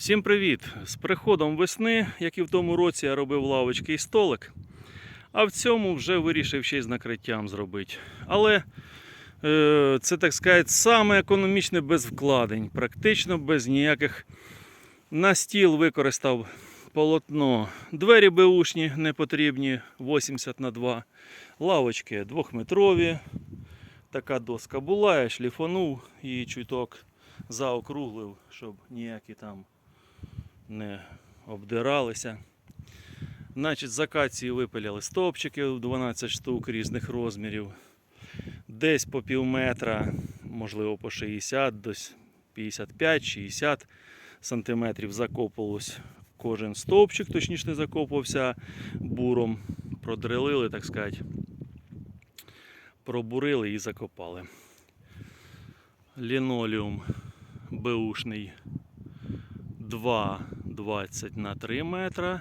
Всім привіт! З приходом весни, як і в тому році, я робив лавочки і столик. А в цьому вже вирішив ще й з накриттям зробити. Але е, це, так сказати, саме економічне без вкладень, практично без ніяких. На стіл використав полотно. Двері беушні не потрібні 80 на 2. Лавочки двохметрові. Така доска була, я шліфанув і чуток заокруглив, щоб ніякі там не обдиралися. Значить, З акації випиляли стовпчики 12 штук різних розмірів. Десь по пів метра, можливо, по 60, десь 55-60 сантиметрів закопувалось кожен стовпчик, точніше не закопувався буром. Продрелили, так сказати, пробурили і закопали. Ліноліум Бушний 2. 20 на 3 метра.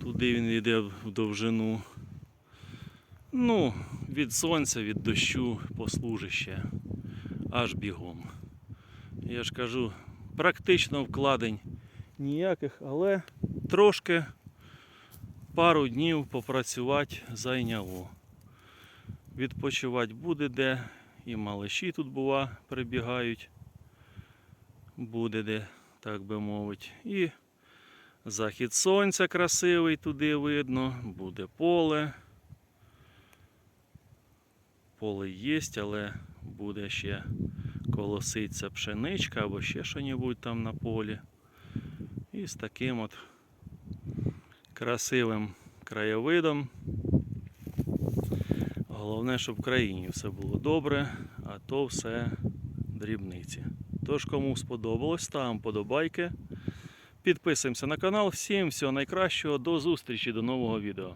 Туди він йде в довжину. Ну, від сонця, від дощу послужище. Аж бігом. Я ж кажу, практично вкладень ніяких, але трошки пару днів попрацювати зайняло. Відпочивати буде де, і малиші тут бува прибігають, буде де так би мовити. І захід сонця красивий туди видно, буде поле. Поле є, але буде ще колоситься пшеничка або ще що-небудь там на полі. І з таким от красивим краєвидом. Головне, щоб в країні все було добре, а то все дрібниці. Тож, кому сподобалось, ставимо подобайки. Підписуємося на канал. Всім всього найкращого. До зустрічі, до нового відео.